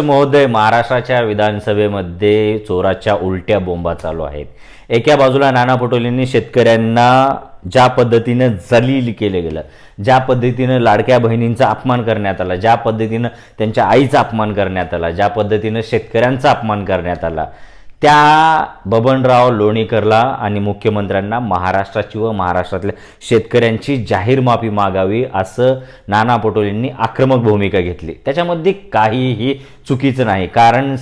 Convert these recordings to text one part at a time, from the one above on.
महोदय महाराष्ट्राच्या विधानसभेमध्ये चोराच्या उलट्या बोंबा चालू आहेत. एका बाजूला नाना पटोलेंनी शेतकऱ्यांना ज्या पद्धतीनं जलील केलं गेलं ज्या पद्धतीनं लाडक्या बहिणींचा अपमान करण्यात आला ज्या पद्धतीनं त्यांच्या आईचा अपमान करण्यात आला ज्या पद्धतीनं शेतकऱ्यांचा अपमान करण्यात आला त्या बबनराव लोणीकरला आणि मुख्यमंत्र्यांना महाराष्ट्राची व महाराष्ट्रातल्या शेतकऱ्यांची जाहीर माफी मागावी असं नाना पटोलेंनी आक्रमक भूमिका घेतली. त्याच्यामध्ये काहीही चुकीचं नाही कारण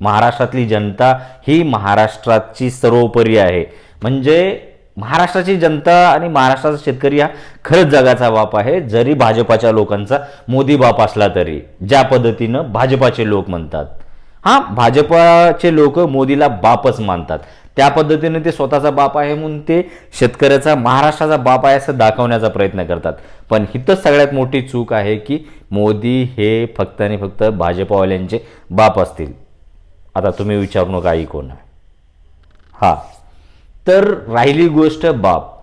महाराष्ट्रातली जनता ही महाराष्ट्राची सर्वोपरी आहे. म्हणजे महाराष्ट्राची जनता आणि महाराष्ट्राचा शेतकरी हा खरंच जगाचा बाप आहे. जरी भाजपाच्या लोकांचा मोदी बाप असला तरी ज्या पद्धतीनं भाजपाचे लोक म्हणतात हां भाजपाचे लोक मोदीला बापच मानतात. त्या पद्धतीने ते स्वतःचा बाप आहे म्हणून ते शेतकऱ्याचा महाराष्ट्राचा बाप आहे असं दाखवण्याचा प्रयत्न करतात. पण हिथंच सगळ्यात मोठी चूक आहे की मोदी हे फक्त आणि फक्त भाजपावाल्यांचे बाप असतील. आता तुम्ही विचारू नका आई कोण आहे हां. तर राहिली गोष्ट बाप.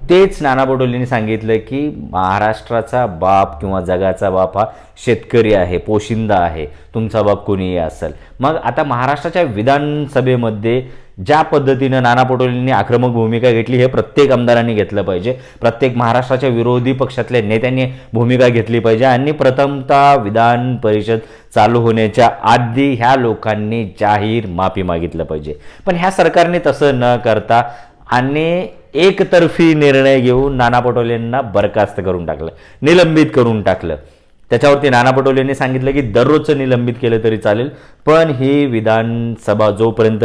तेच नाना पटोलेंनी सांगितलं की महाराष्ट्राचा बाप किंवा जगाचा बाप हा शेतकरी आहे पोशिंदा आहे. तुमचा बाप कोणीही असेल. मग आता महाराष्ट्राच्या विधानसभेमध्ये ज्या पद्धतीनं नाना पटोलेंनी आक्रमक भूमिका घेतली हे प्रत्येक आमदारांनी घेतलं पाहिजे. प्रत्येक महाराष्ट्राच्या विरोधी पक्षातल्या नेत्यांनी भूमिका घेतली पाहिजे आणि प्रथमतः विधान परिषद चालू होण्याच्या आधी ह्या लोकांनी जाहीर माफी मागितलं पाहिजे. पण ह्या सरकारने तसं न करता आणि एकतर्फी निर्णय घेऊन नाना पटोलेंना बरखास्त करून टाकलं. निलंबित करून टाकलं. त्याच्यावरती नाना पटोलेंनी सांगितलं की दररोजचं निलंबित केलं तरी चालेल पण ही विधानसभा जोपर्यंत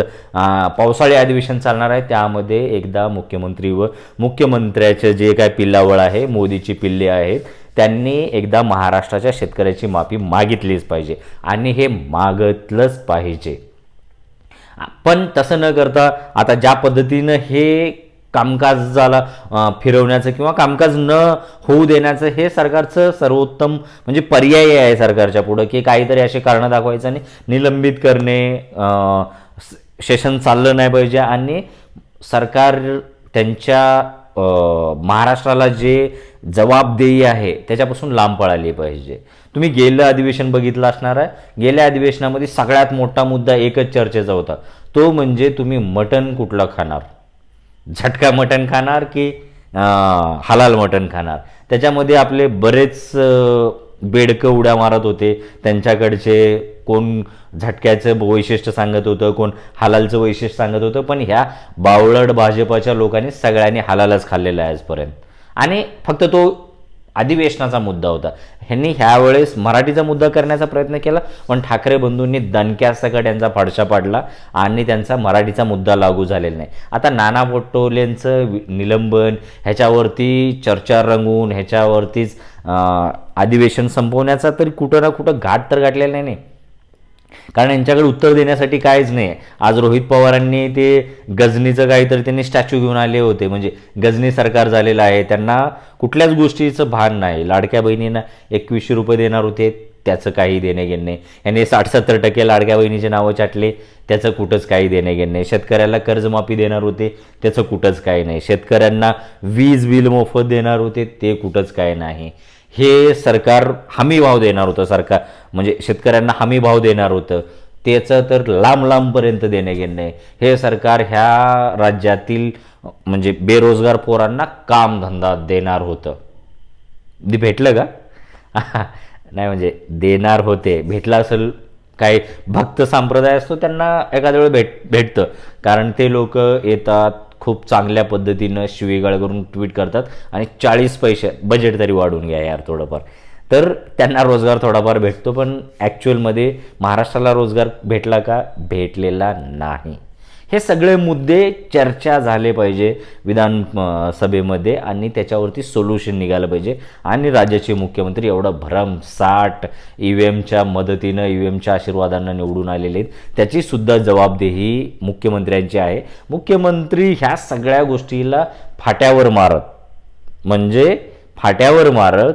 पावसाळी अधिवेशन चालणार आहे त्यामध्ये एकदा मुख्यमंत्री व मुख्यमंत्र्याचं जे काय पिल्लावळ आहे मोदीची पिल्ले आहेत त्यांनी एकदा महाराष्ट्राच्या शेतकऱ्याची माफी मागितलीच पाहिजे. आणि हे मागतलंच पाहिजे. पण तसं न करता आता ज्या पद्धतीनं हे कामकाजाला फिरवण्याचं किंवा कामकाज न होऊ देण्याचं हे सरकारचं सर्वोत्तम म्हणजे पर्याय आहे सरकारच्या पुढं की काहीतरी असे कारणं दाखवायचं आणि निलंबित करणे सेशन चाललं नाही पाहिजे आणि सरकार त्यांच्या महाराष्ट्राला जे जबाबदेही आहे त्याच्यापासून लांब पळाली पाहिजे. तुम्ही गेलं अधिवेशन बघितलं असणार आहे. गेल्या अधिवेशनामध्ये सगळ्यात मोठा मुद्दा एकच चर्चेचा होता. तो म्हणजे तुम्ही मटण कुठलं खाणार? झटका मटण खाणार की हलाल मटण खाणार? त्याच्यामध्ये आपले बरेच बेडकं उड्या मारत होते. त्यांच्याकडचे कोण झटक्याचं वैशिष्ट्य सांगत होतं कोण हलालचं वैशिष्ट्य सांगत होतं पण ह्या बावळट भाजपाच्या लोकांनी सगळ्यांनी हलालच खाल्लेलं आहे आजपर्यंत. आणि फक्त तो अधिवेशनाचा मुद्दा होता. ह्यांनी ह्यावेळेस मराठीचा मुद्दा करण्याचा प्रयत्न केला पण ठाकरे बंधूंनी दणक्यासकट यांचा फाडशा पाडला आणि त्यांचा मराठीचा मुद्दा लागू झालेला नाही. आता नाना पटोलेंचं वि- निलंबन ह्याच्यावरती चर्चा रंगून ह्याच्यावरतीच अधिवेशन संपवण्याचा तरी कुठं ना कुठं घाट तर गाठलेला नाही कारण यांच्याकडे उत्तर देण्यासाठी काहीच नाही आज रोहित पवारांनी ते गजनीचं काहीतरी त्यांनी स्टॅच्यू घेऊन आले होते. म्हणजे गजनी सरकार झालेलं आहे. त्यांना कुठल्याच गोष्टीचं भान नाही. लाडक्या बहिणींना एकवीसशे रुपये देणार होते. त्याचं काही देणे घेणे नाही साठ सत्तर टक्के लाडक्या बहिणीचे नावं चाटले त्याचं कुठंच काही देणे घेणे नाही शेतकऱ्याला कर्जमाफी देणार होते त्याचं कुठंच काही नाही. शेतकऱ्यांना वीज बिल मोफत देणार होते ते कुठंच काही नाही. हे सरकार हमी भाव देणार होतं सरकार. म्हणजे शेतकऱ्यांना हमी भाव देणार होतं. त्याचं तर लांब लांबपर्यंत देणे घेणे हे सरकार ह्या राज्यातील म्हणजे बेरोजगार पोरांना कामधंदा देणार होतं. भेटलं का? नाही म्हणजे देणार होते. भेटला असेल काही भक्त संप्रदाय असतो त्यांना एखाद्या वेळ भेट भेटतं. कारण ते लोक येतात खूप चांगल्या पद्धतीनं शिवीगाळ करून ट्विट करतात आणि चाळीस पैसे बजेट तरी वाढून घ्या यार थोडंफार. तर त्यांना रोजगार थोडाफार भेटतो पण ॲक्च्युअलमध्ये महाराष्ट्राला रोजगार भेटला का? भेटलेला नाही. हे सगळे मुद्दे चर्चा झाले पाहिजे विधान सभेमध्ये आणि त्याच्यावरती सोल्युशन निघालं पाहिजे. आणि राज्याचे मुख्यमंत्री एवढं भरमसाठ ई व्ही एमच्या मदतीनं ई व्ही एमच्या आशीर्वादांना निवडून आलेले आहेत. त्याची सुद्धा जबाबदेही मुख्यमंत्र्यांची आहे. मुख्यमंत्री ह्या सगळ्या गोष्टीला फाट्यावर मारत म्हणजे फाट्यावर मारत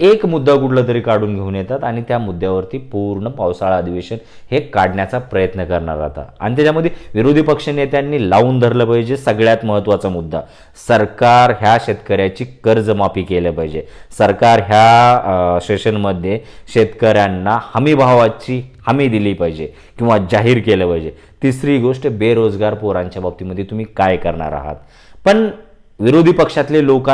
एक मुद्दा कुठला तरी काढून घेऊन येतात आणि त्या मुद्द्यावरती पूर्ण पावसाळा अधिवेशन हे काढण्याचा प्रयत्न करणार आता. आणि त्याच्यामध्ये विरोधी पक्षनेत्यांनी लावून धरलं पाहिजे सगळ्यात महत्त्वाचा मुद्दा. सरकार ह्या शेतकऱ्याची कर्जमाफी केलं पाहिजे. सरकार ह्या सेशनमध्ये शेतकऱ्यांना हमीभावाची हमी दिली पाहिजे किंवा जाहीर केलं पाहिजे. तिसरी गोष्ट बेरोजगार पोरांच्या बाबतीमध्ये तुम्ही काय करणार आहात? पण विरोधी पक्षातले लोक